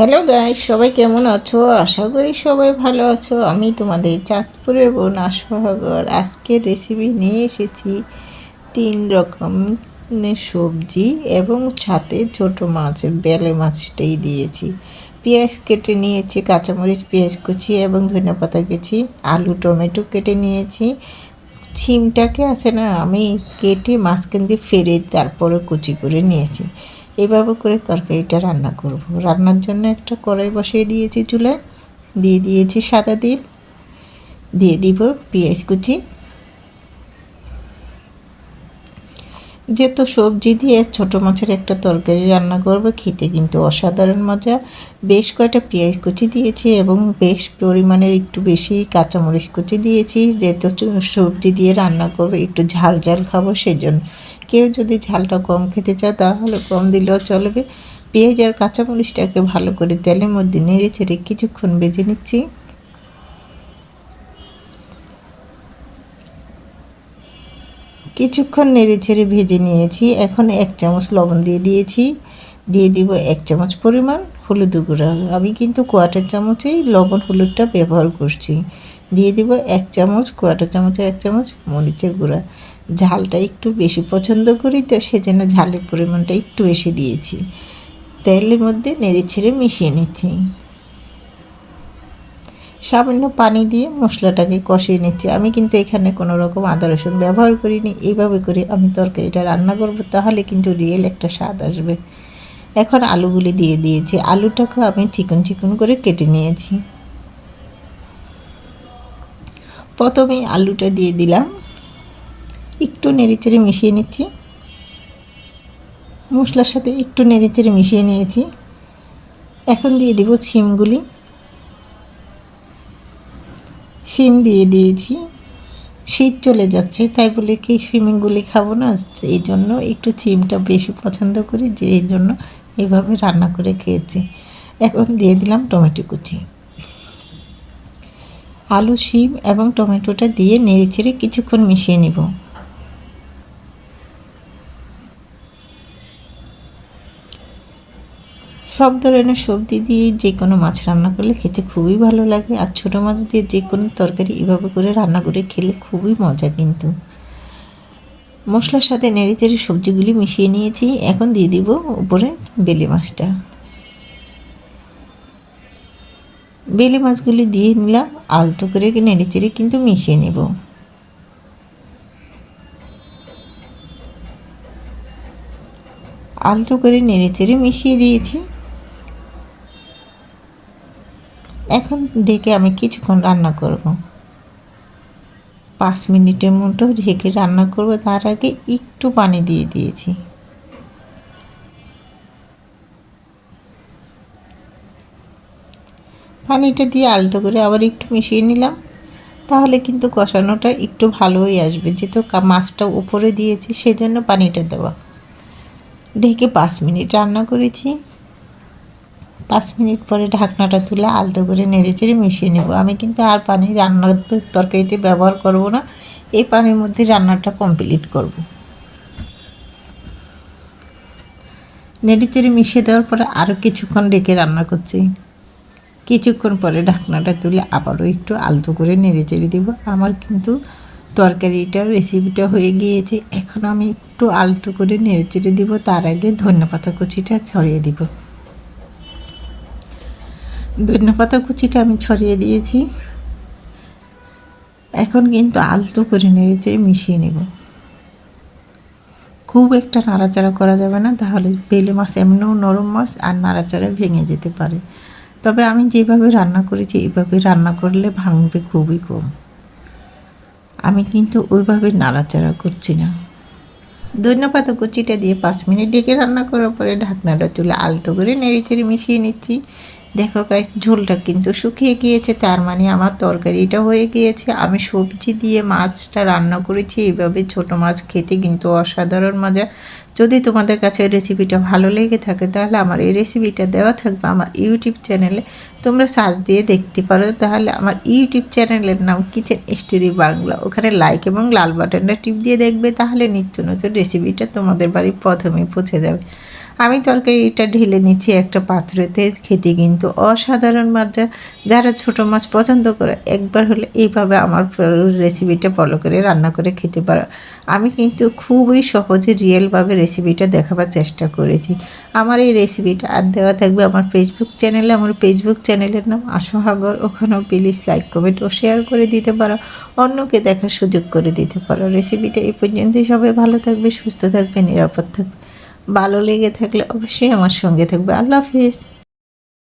Hello guys সবাই কেমন আছো? আশা করি সবাই ভালো আছো। আমি তোমাদের চাঁদপুরের বোন আশাগর আজকের রেসিপি নিয়ে এসেছি তিন রকমের সবজি এবং সাথে ছোট মাছ, বেলে মাছটাই দিয়েছি। পেঁয়াজ কেটে নিয়েছি, কাঁচামরিচ, পেঁয়াজ কুচি এবং ধনে পাতা কুচি, আলু, টমেটো কেটে নিয়েছি। ছিমটাকে আছে না, আমি কেটে মাঝখান দিয়ে ফেরে তারপরে কুচি করে নিয়েছি। এভাবে করে তরকারিটা রান্না করব। রান্নার জন্য একটা কড়াই বসিয়ে দিয়েছি চুলে দিয়ে দিয়েছি সাদা তেল। দিয়ে দিব পেঁয়াজ কুচি। যেহেতু সবজি দিয়ে ছোটো মাছের একটা তরকারি রান্না করব, খেতে কিন্তু অসাধারণ মজা। বেশ কয়টা পেঁয়াজ কুচি দিয়েছি এবং বেশ পরিমাণের একটু বেশি কাঁচামরিচ কুচি দিয়েছি। যেহেতু সবজি দিয়ে রান্না করব, একটু ঝাল ঝাল খাব, সেজন্য। কেউ যদি ঝালটা কম খেতে চায়, তাহলে কম দিলেও চলবে। পেঁয়াজ আর কাঁচামরিচটাকে ভালো করে তেলের মধ্যে নেড়ে ছেড়ে কিছুক্ষণ বেজে নিচ্ছি। কিছুক্ষণ নেড়ে ছেড়ে ভেজে নিয়েছি। এখন এক চামচ লবণ দিয়ে দিয়েছি। দিয়ে দিব এক চামচ পরিমাণ হলুদ গুঁড়া। আমি কিন্তু কোয়াটার চামচেই লবণ হলুদটা ব্যবহার করছি। দিয়ে দিব এক চামচ, কোয়াটার চামচে এক চামচ মরিচের গুঁড়া। ঝালটা একটু বেশি পছন্দ করি তো সেজন্য ঝালের পরিমাণটা একটু বেশি দিয়েছি। তেলের মধ্যে নেড়ে ছেড়ে মিশিয়ে নিচ্ছি। সামান্য পানি দিয়ে মশলাটাকে কষিয়ে নিচ্ছি। আমি কিন্তু এখানে কোনো রকম আদা রসুন ব্যবহার করিনি। এইভাবে করে আমি তরকারিটা রান্না করব, তাহলে কিন্তু রিয়েল একটা স্বাদ আসবে। এখন আলুগুলি দিয়ে দিয়েছি। আলুটাকে আমি চিকন চিকন করে কেটে নিয়েছি। প্রথমে আলুটা দিয়ে দিলাম। একটু নেড়েচেড়ে মিশিয়ে নিচ্ছি। মশলার সাথে একটু নেড়েচেড়ে মিশিয়ে নিয়েছি। এখন দিয়ে দিব ছিমগুলি। শিম দিয়ে দিয়েছি। শীত চলে যাচ্ছে, তাই বলে কি শিমগুলি খাব না? এই জন্য একটু চিমটা বেশি পছন্দ করি, যে এই জন্য এইভাবে রান্না করে খেয়েছি। এখন দিয়ে দিলাম টমেটো কুচি। আলু, শিম এবং টমেটোটা দিয়ে নেড়ে চেড়ে কিছুক্ষণ মিশিয়ে নেব। সব ধরনের সবজি দিয়ে যে কোনো মাছ রান্না করলে খেতে খুবই ভালো লাগে। আর ছোটো মাছ দিয়ে যে কোনো তরকারি এভাবে করে রান্না করে খেলে খুবই মজা কিন্তু। মশলার সাথে নেড়ে চেড়ে সবজিগুলি মিশিয়ে নিয়েছি। এখন দিয়ে দিব উপরে বেলে মাছটা। বেলে মাছগুলি দিয়ে নিলাম, আলতো করে নেড়ে চেড়ে কিন্তু মিশিয়ে নেব। আলতো করে নেড়ে চেড়ে মিশিয়ে দিয়েছি এখন ডেকে আমি কিছুক্ষণ রান্না করব। পাঁচ মিনিটের মতো ঢেকে রান্না করব, তার আগে একটু পানি দিয়ে দিয়েছি। পানিটা দিয়ে আলতো করে আবার একটু মিশিয়ে নিলাম, তাহলে কিন্তু কষানোটা একটু ভালোই আসবে। যেহেতু মাছটা উপরে দিয়েছি, সেজন্য পানিটা দেওয়া। ঢেকে পাঁচ মিনিট রান্না করেছি। পাঁচ মিনিট পরে ঢাকনাটা তুলে আলতো করে নেড়ে চেড়ে মিশিয়ে নেব। আমি কিন্তু আর পানি রান্নার তরকারিতে ব্যবহার করব না। এই পানির মধ্যে রান্নাটা কমপ্লিট করব। নেড়ে চেড়ে মিশিয়ে দেওয়ার পরে আরও কিছুক্ষণ ডেকে রান্না করছি। কিছুক্ষণ পরে ঢাকনাটা তুলে আবারও একটু আলতো করে নেড়ে চেড়ে দেবো। আমার কিন্তু তরকারিটার রেসিপিটা হয়ে গিয়েছে। এখন আমি একটু আলতো করে নেড়ে চেড়ে দিব। তার আগে ধন্যপাতা কুচিটা ছড়িয়ে দিব। ধন্যপাতা কুচিটা আমি ছড়িয়ে দিয়েছি। এখন কিন্তু আলতো করে নেড়ে চেড়ে মিশিয়ে নেব। খুব একটা নাড়াচাড়া করা যাবে না, তাহলে বেলে মাছ এমনিও নরম মাছ আর নাড়াচাড়া ভেঙে যেতে পারে। তবে আমি যেভাবে রান্না করেছি, এইভাবে রান্না করলে ভাঙবে খুবই কম। আমি কিন্তু ওইভাবে নাড়াচাড়া করছি না। ধন্যপাত কুচিটা দিয়ে পাঁচ মিনিট ডেকে রান্না করার পরে ঢাকনাটা তুলে আলতো করে নেড়ে চেড়ে মিশিয়ে নিচ্ছি। দেখো গাছ ঝোলটা কিন্তু শুকিয়ে গিয়েছে, তার মানে আমার তরকারিটা হয়ে গিয়েছে। আমি সবজি দিয়ে মাছটা রান্না করেছি, এইভাবে ছোট মাছ খেতে কিন্তু অসাধারণ মজা। যদি তোমাদের কাছে রেসিপিটা ভালো লেগে থাকে, তাহলে আমার এই রেসিপিটা দেওয়া থাকবে আমার ইউটিউব চ্যানেলে তোমরা সার্চ দিয়ে দেখতে পারো, তাহলে আমার ইউটিউব চ্যানেলের নাম কিচেন স্টোরি বাংলা ওখানে লাইক এবং লাল বাটনটা টিপ দিয়ে দেখবে, তাহলে নিত্য নতুন রেসিপিটা তোমাদের বাড়ি প্রথমেই পৌঁছে যাবে। আমি তরকারিটা ঢেলে নিচ্ছি একটা পাত্রতে, খেতে কিন্তু অসাধারণ মজা। যারা ছোট মাছ পছন্দ করে, একবার হলে এইভাবে আমার রেসিপিটা ফলো করে রান্না করে খেতে পারো। আমি কিন্তু খুবই সহজে রিয়েলভাবে রেসিপিটা দেখাবার চেষ্টা করেছি। আমার এই রেসিপিটা আর দেওয়া থাকবে আমার ফেসবুক চ্যানেলে আমার ফেসবুক চ্যানেলের নাম আশোহাগর ওখানেও প্লিজ লাইক কমেন্ট ও শেয়ার করে দিতে পারো। অন্যকে দেখার সুযোগ করে দিতে পারো। রেসিপিটা এই পর্যন্তই। সবাই ভালো থাকবে, সুস্থ থাকবে, নিরাপদ থাকবে। ভালো লেগে থাকলে অবশ্যই আমার সঙ্গে থাকবে। আল্লাহ হাফিজ।